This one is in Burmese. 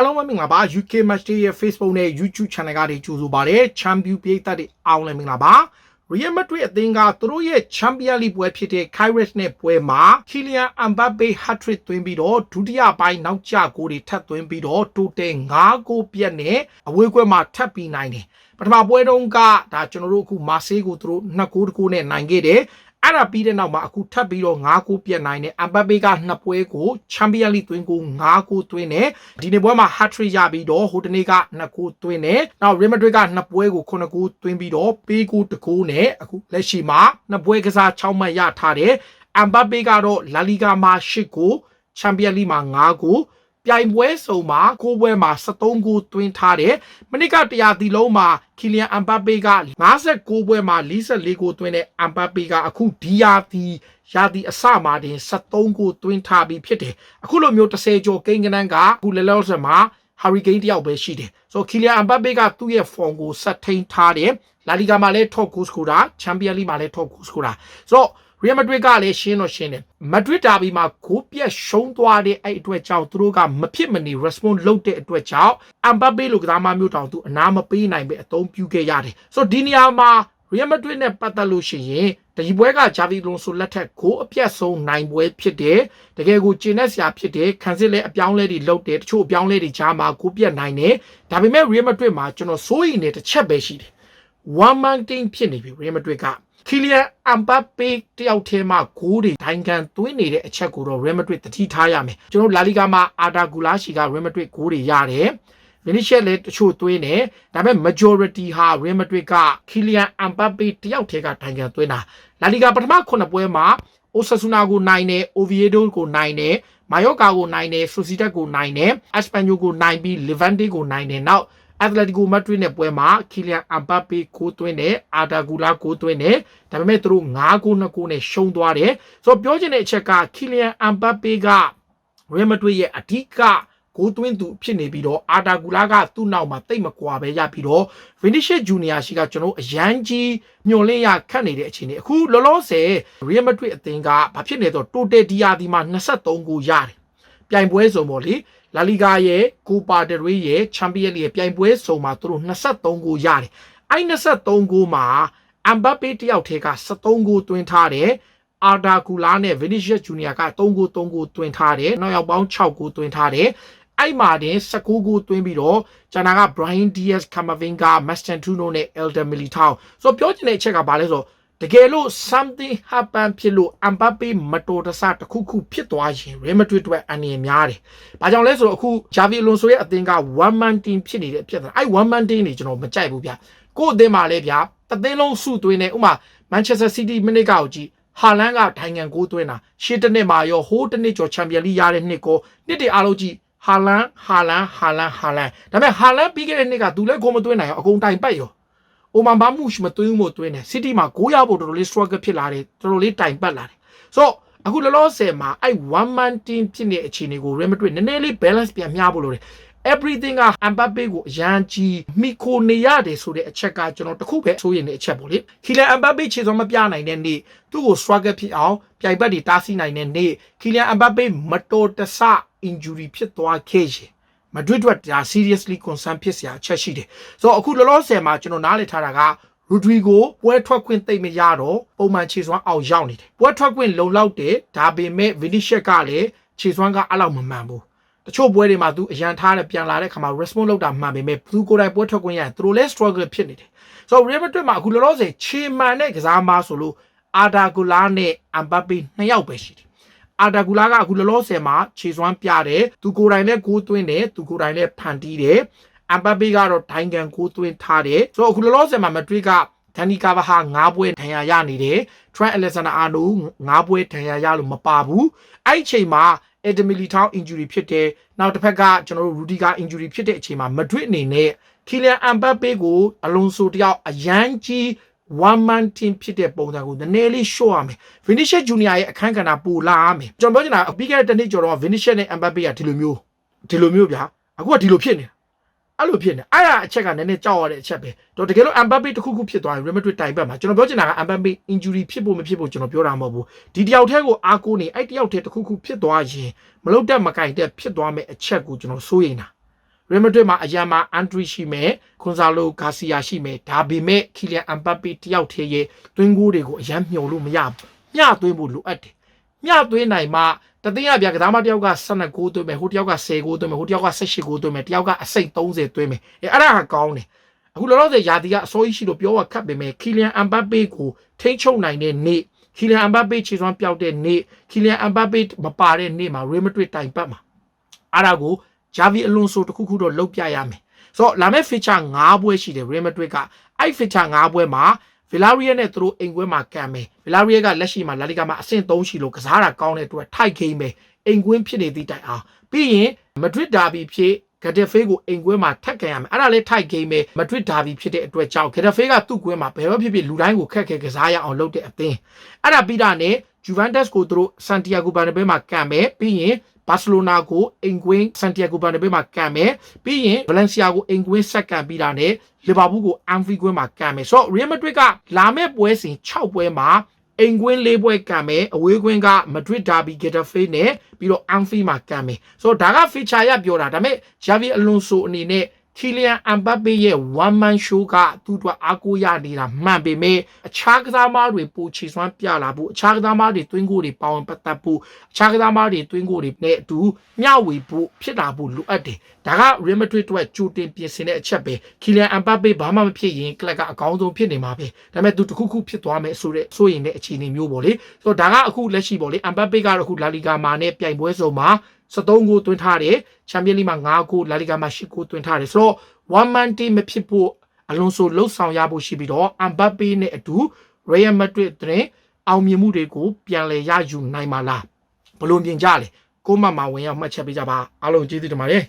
အားလုံးပဲမင်္ဂလာပါ UK Match Day ရဲ့ Facebook နဲ့ YouTube Channel ကနေကြိုဆိုပါရစေ။ Champion ပြည်သက်တွေအားလုံးလည်းမင်္ဂလာပါ။ Real Madrid အသင်းကသူတို့ရဲ့ Champion League ပွဲဖြစ်တဲ့ Kairos နဲ့ပွဲမှာ Kylian Mbappe hat-trick သွင်းပြီးတော့ဒုတိယပိုင်းနောက်ကျဂိုးတွေထပ်သွင်းပြီးတော့ total 5ဂိုးပြတ်နဲ့အဝေးကွဲမှာထပ်ပြီးနိုင်တယ်။ပထမပွဲတုန်းကဒါကျွန်တော်တို့အခုမာဆေးကိုသူတို့2ဂိုးတဂိုးနဲ့နိုင်ခဲ့တယ်။ အဲ့ဒါပြီးတဲ့နောက်မှာအခုထပ်ပြီးတော့9ကိုပြတ်နိုင်တယ်အမ်ဘပေကနှစ်ပွဲကိုချန်ပီယံလိသွင်းကို9ကိုသွင်းတယ်ဒီနေ့ပွဲမှာ hat trick ရပြီးတော့ဟိုတနေ့က2ကိုသွင်းတယ်နောက် Real Madrid ကနှစ်ပွဲကို9ကိုသွင်းပြီးတော့ပေးကိုတကိုးနဲ့အခုလက်ရှိမှာနှစ်ပွဲကစား6မှတ်ရထားတယ်အမ်ဘပေကတော့လာလီဂါမှာ10ကိုချန်ပီယံလိမှာ9ကို ပြိုင်ပွဲစုံမှာကိုပွဲမှာ73ဂိုးသွင်းထားတယ်။မနစ်ကတရားတီလုံးမှာကီလီယန်အမ်ဘပေက59ပွဲမှာ44ဂိုးသွင်းတဲ့အမ်ဘပေကအခုဒီယာတီယာတီအစမှာတင်73ဂိုးသွင်းထားပြီးဖြစ်တယ်။အခုလိုမျိုး30ကျော်ကိန်းကနန်းကအခုလဲလောဆယ်မှာ Hurricane တယောက်ပဲရှိတယ်။ဆိုကီလီယန်အမ်ဘပေကသူ့ရဲ့ form ကိုဆက်ထိန်ထားတယ်။လာလီဂါမှာလည်း top goal scorer ၊ချန်ပီယံလိမှာလည်း top goal scorer ။ဆိုတော့ ရီယယ်မက်ဒရစ်ကလည်းရှင်းတော့ရှင်းတယ်မက်ဒရစ်ဒါဘီမှာဂိုးပြက်ရှုံးသွားတဲ့အဲ့အတွက်ကြောင့်သူတို့ကမဖြစ်မနေ response လုပ်တဲ့အတွက်ကြောင့်အမ်ဘပေလိုကစားမမျိုးတောင်သူအနာမပေးနိုင်ပဲအသုံးပြုခဲ့ရတယ်ဆိုတော့ဒီနေရာမှာရီယယ်မက်ဒရစ်နဲ့ပတ်သက်လို့ရှိရင်ဒီပွဲကဂျာဗီလွန်ဆိုလက်ထက်ကိုအပြတ်ဆုံးနိုင်ပွဲဖြစ်တယ်တကယ်ကိုကျင်းတဲ့ဆရာဖြစ်တယ်ခံစစ်လည်းအပြောင်းလဲတွေလုပ်တယ်တချို့အပြောင်းလဲတွေဂျာမှာကိုပြတ်နိုင်တယ်ဒါပေမဲ့ရီယယ်မက်ဒရစ်မှာကျွန်တော်စိုးရိမ်နေတစ်ချက်ပဲရှိတယ် one man team ဖြစ်နေပြီရီယယ်မက်ဒရစ်က ခီလီယန်အမ်ဘပ်ပေတယောက်ထဲမှာဂိုးတွေဒိုင်ကန်သွင်းနေတဲ့အချက်ကိုတော့ Real Madrid တတိထားရမယ်ကျွန်တော်လာလီဂါမှာအာတာဂူလာရှီက Real Madrid ဂိုးတွေရတယ်ဗီနီရှက်လည်းတချို့သွင်းတယ်ဒါပေမဲ့ majority ဟာ Real Madrid ကခီလီယန်အမ်ဘပ်ပေတယောက်ထဲကဒိုင်ကန်သွင်းတာလာလီဂါပထမ9ပွဲမှာအိုဆာဆူနာကိုနိုင်တယ်အိုဗီယေဒိုကိုနိုင်တယ်မာယောကာကိုနိုင်တယ်ဆိုစီတက်ကိုနိုင်တယ်အက်စပန်ယိုကိုနိုင်ပြီးလီဗန်တေကိုနိုင်တယ်နောက် အက်တလက်တီကိုမက်ဒရစ်နဲ့ပွဲမှာခီလီယန်အမ်ဘပ်ပေကိုသွင်းတယ်အာတာဂူလာကိုသွင်းတယ်ဒါပေမဲ့သူတို့9ကို2ကိုနဲ့ရှုံးသွားတယ်ဆိုတော့ပြောချင်တဲ့အချက်ကခီလီယန်အမ်ဘပ်ပေကရီမက်ဒရစ်ရဲ့အဓိကကိုသွင်းသူဖြစ်နေပြီးတော့အာတာဂူလာကသူ့နောက်မှာတိတ်မကွာပဲရပြီးတော့ဗင်နီရှက်ဂျူနီယာရှိကကျွန်တော်အရန်ကြီးမျော်လင့်ရခတ်နေတဲ့အခြေအနေအခုလောလောဆယ်ရီမက်ဒရစ်အသင်းကဘာဖြစ်နေတော့တိုတယ်ဒီယာဒီမှာ23ကိုရတယ်ပြိုင်ပွဲစုံပေါ့လေ လာလီဂါရဲ့ကိုပါဒရီရဲ့ချန်ပီယံရဲ့ပြိုင်ပွဲစုံမှာသူတို့23ဂိုးရတယ်။အဲ့23ဂိုးမှာအမ်ဘပေတယောက်ထဲက73ဂိုးသွင်းထားတယ်။အာဒါကူလာနဲ့ဗီနီရှက်ဂျူနီယာက3ဂိုး3ဂိုးသွင်းထားတယ်။နောက်ရောက်ပေါင်း6ဂိုးသွင်းထားတယ်။အဲ့မှာတင်19ဂိုးသွင်းပြီးတော့ဂျာနာက Brian Diaz, Camavinga, Mastantuno နဲ့ Elder Militao ဆိုတော့ပြောချင်တဲ့အချက်ကဘာလဲဆိုတော့ တကယ်လို့ something happen ဖြစ်လို့ Mbappe မတော်တဆတစ်ခုခုဖြစ်သွားရင် Real Madrid အတွက်အန္တရာယ်များတယ်။ဘာကြောင့်လဲဆိုတော့အခု Xavi Alonso ရဲ့အသင်းက one man team ဖြစ်နေတဲ့ဖြစ်တယ်။အဲ့ one man team တွေကျွန်တော်မကြိုက်ဘူးဗျ။ကို့အသင်းမှာလည်းဗျာတသင်းလုံးစုသွင်းနေဥမာ Manchester City မိနစ်ကောက်ကြည့်ဟာလန်ကထိုင်ငံကိုသွင်းတာရှေ့တစ်နှစ်မှာရောဟိုးတစ်နှစ်ကျော်ချန်ပီယံလိရတဲ့နှစ်ကိုနှစ်တည်းအားလုံးကြည့်ဟာလန်ဟာလန်ဟာလန်ဟာလန်ဒါပေမဲ့ဟာလန်ပြီးခဲ့တဲ့နှစ်ကသူလည်းဂိုးမသွင်းနိုင်အောင်အကုန်တိုင်ပတ်ရော။ အိုမန်ဘာမှုရှမသွင်းမှုသွင်းတယ်။ City မှာ9ရောက်ဖို့တော်တော်လေး struggle ဖြစ်လာတယ်။တော်တော်လေးတိုင်ပတ်လာတယ်။ဆိုတော့အခုလောလောဆယ်မှာအဲ့ one man team ဖြစ်နေတဲ့အခြေအနေကို Real Madrid နည်းနည်းလေး balance ပြန်မျှဖို့လိုတယ်။ everything က Mbappe ကိုအရန်ကြီးမိခိုနေရတယ်ဆိုတဲ့အချက်ကကျွန်တော်တခုပဲဆိုရင်တဲ့အချက်ပေါ့လေ။ Kylian Mbappe ခြေစွမ်းမပြနိုင်တဲ့နေ့သူ့ကို struggle ဖြစ်အောင်ပြိုင်ဘက်တွေတားဆီးနိုင်တဲ့နေ့ Kylian Mbappe မတော်တဆ injury ဖြစ်သွားခဲ့ရင် မဒရစ်အတွက်ဒါ seriously concern ဖြစ်စရာအချက်ရှိတယ်။ဆိုတော့အခုလောလောဆယ်မှာကျွန်တော်နားလည်ထားတာကရူဒရီကိုပွဲထွက်ခွင့်သိမ့်မရတော့ပုံမှန်ခြေစွမ်းအောင်ရောက်နေတယ်။ပွဲထွက်ခွင့်လုံလောက်တယ်ဒါပေမဲ့ဗီနီရှက်ကလည်းခြေစွမ်းကအလောက်မမှန်ဘူး။တချို့ပွဲတွေမှာသူအရန်ထားတယ်ပြန်လာတဲ့ခါမှာ response လုပ်တာမှန်ပေမဲ့သူကိုယ်တိုင်ပွဲထွက်ခွင့်ရရင်သူတို့လည်း struggle ဖြစ်နေတယ်။ဆိုတော့ Real Madrid မှာအခုလောလောဆယ်ခြေမှန်တဲ့ကစားမဆိုလို့အာဒါဂူလာနဲ့အမ်ဘပ်ပေနှစ်ယောက်ပဲရှိတယ် အာဒါဂူလာကအခုလောလောဆယ်မှာခြေစွမ်းပြတယ်သူကိုယ်တိုင်လည်းကိုးသွင်းတယ်သူကိုယ်တိုင်လည်းဖန်တီးတယ်အမ်ဘပေကတော့ဒိုင်ကန်ကိုးသွင်းထားတယ်ဆိုတော့အခုလောလောဆယ်မှာမက်ဒရစ်ကဒန်နီကာဘာဟာ9ပွဲထံရရနေတယ်ထရန့်အလက်ဆန်ဒါအာနို9ပွဲထံရရလို့မပါဘူးအဲ့ဒီအချိန်မှာအက်ဒမီလီထောင်း injury ဖြစ်တယ်နောက်တစ်ဖက်ကကျွန်တော်တို့ရူဒီကာ injury ဖြစ်တဲ့အချိန်မှာမက်ဒရစ်အနေနဲ့ကီလီယန်အမ်ဘပေကိုအလွန်ဆိုတယောက်အရန်ကြီး one man team ဖြစ်တဲ့ပုံစံကိုနည်းနည်းလေး show ရမယ် Vinicius Junior ရဲ့အခန်းကဏ္ဍပူလာရမယ်ကျွန်တော်ပြောချင်တာပြီးခဲ့တဲ့တစ်နှစ်ကျော်တော့ Vinicius နဲ့ Mbappe ကဒီလိုမျိုးဒီလိုမျိုးဗျာအခုကဒီလိုဖြစ်နေအဲ့လိုဖြစ်နေအဲ့ဒါအချက်ကနည်းနည်းကြောက်ရတဲ့အချက်ပဲတော့တကယ်လို့ Mbappe တစ်ခုခုဖြစ်သွားရင် Real Madrid တိုင်ပတ်မှာကျွန်တော်ပြောချင်တာက Mbappe injury ဖြစ်ဖို့မဖြစ်ဖို့ကျွန်တော်ပြောတာမဟုတ်ဘူးဒီတယောက်တည်းကိုအားကိုးနေအဲ့တယောက်တည်းတစ်ခုခုဖြစ်သွားရင်မလုတ်တက်မကင်တက်ဖြစ်သွားမယ့်အချက်ကိုကျွန်တော်စိုးရိမ်တာ ရီမက်ဒရစ်မှာအရန်မှာအန်ဒရီရှိမယ်ခွန်ဆာလိုဂါစီယာရှိမယ်ဒါပေမဲ့ခီလီယန်အမ်ဘပ်ပေတယောက်တည်းရဲ့တွင်းကိုတွေကိုအရန်မျှော်လို့မရဘူးမျှသွင်းဖို့လိုအပ်တယ်မျှသွင်းနိုင်မှတသိန်းရပြကစားမတယောက်က12ကိုသွင်းမယ်ဟိုတယောက်က10ကိုသွင်းမယ်ဟိုတယောက်က18ကိုသွင်းမယ်တယောက်ကအစိတ်30သွင်းမယ်အဲအဲ့ဒါဟာကောင်းတယ်အခုလောလောဆယ်ယာတီကအစိုးရရှိလို့ပြောရခတ်ပေမဲ့ခီလီယန်အမ်ဘပ်ပေကိုထိန်းချုပ်နိုင်တဲ့နေ့ခီလီယန်အမ်ဘပ်ပေခြေစွမ်းပြောက်တဲ့နေ့ခီလီယန်အမ်ဘပ်ပေမပါတဲ့နေ့မှာရီမက်ဒရစ်တိုင်ပတ်မှာအဲ့ဒါကို ဂျာဗီအလွန်ဆိုတစ်ခုခုတော့လုပ်ပြရမယ်ဆိုတော့လာမယ့် feature 9ပွဲရှိတယ်ရီမက်ဒရစ်ကအဲ့ feature 9ပွဲမှာဗီလာရီယာနဲ့သူတို့အိမ်ကွင်းမှာကန်မယ်ဗီလာရီယာကလက်ရှိမှာလာလီဂါမှာအဆင့်3ရှိလို့ကစားတာကောင်းတဲ့အတွက်ထိုက်ခိမ့်မယ်အိမ်ကွင်းဖြစ်နေသည့်တိုင်အောင်ပြီးရင်မဒရစ်ဒါဘီဖြစ်ဂက်ဒဖေးကိုအိမ်ကွင်းမှာထက်ကန်ရမယ်အဲ့ဒါလည်းထိုက်ခိမ့်မယ်မဒရစ်ဒါဘီဖြစ်တဲ့အတွက်ကြောင့်ဂက်ဒဖေးကသူ့ကွင်းမှာဘယ်တော့ဖြစ်ဖြစ်လူတိုင်းကိုခက်ခဲကစားရအောင်လုပ်တဲ့အသင်းအဲ့ဒါပြီးတာနဲ့ဂျူဗန်တက်စ်ကိုသူတို့ဆန်တီယာဂိုဘန်နဘေးမှာကန်မယ်ပြီးရင် ဘာစီလိုနာကိုအင်ကွင်းဆန်တီယာဂိုဘန်နဘေးမှာကန်မယ်ပြီးရင်ဗလန်စီယာကိုအင်ကွင်းဆက်ကန်ပြီးတာနဲ့လီဗာပူးကိုအန်ဖီကွင်းမှာကန်မယ်ဆိုတော့ရီယယ်မက်ဒရစ်ကလာမယ့်ပွဲစဉ်6ပွဲမှာအိမ်ကွင်း၄ပွဲကန်မယ်အဝေးကွင်းကမဒရစ်ဒါဘီဂက်တာဖေးနဲ့ပြီးတော့အန်ဖီမှာကန်မယ်ဆိုတော့ဒါက feature ရပြောတာဒါပေမဲ့ဂျာဗီအလွန်ဆိုအနေနဲ့ ခီလီယန်အမ်ဘပ်ပေရဲ့ one man show ကသူ့အတွက်အားကိုးရနေတာမှန်ပေမဲ့အခြားကစားသမားတွေပိုချီစွမ်းပြလာဖို့အခြားကစားသမားတွေတွင်းကိုတွေပေါဝင်ပတ်သက်ဖို့အခြားကစားသမားတွေတွင်းကိုတွေနဲ့အတူမျှဝေဖို့ဖြစ်လာဖို့လိုအပ်တယ်ဒါက Real Madrid အတွက်ကြိုတင်ပြင်ဆင်တဲ့အချက်ပဲခီလီယန်အမ်ဘပ်ပေဘာမှမဖြစ်ရင်ကလပ်ကအကောင်းဆုံးဖြစ်နေမှာပဲဒါပေမဲ့သူတစ်ခုခုဖြစ်သွားမယ်ဆိုတဲ့ဆိုရင်တဲ့အခြေအနေမျိုးပေါ့လေဆိုတော့ဒါကအခုလက်ရှိပေါ့လေအမ်ဘပ်ပေကတော့အခုလာလီဂါမှာနဲ့ပြိုင်ပွဲစုံမှာ 73ဂိုးသွင်းထားတယ်ချန်ပီယံလိမှာ9ဂိုးလာလီဂါမှာ10ဂိုးသွင်းထားတယ်ဆိုတော့ one man team မဖြစ်ဖို့အလွန်ဆိုလှုပ်ဆောင်ရဖို့ရှိပြီးတော့အမ်ဘပ်ပေနဲ့အတူ Real Madrid တဲ့အောင်မြင်မှုတွေကိုပြန်လည်ရယူနိုင်မှာလားဘလို့မြင်ကြလဲကိုမတ်မှာဝင်ရောက်မှတ်ချက်ပေးကြပါအားလုံးကျေးဇူးတင်ပါတယ်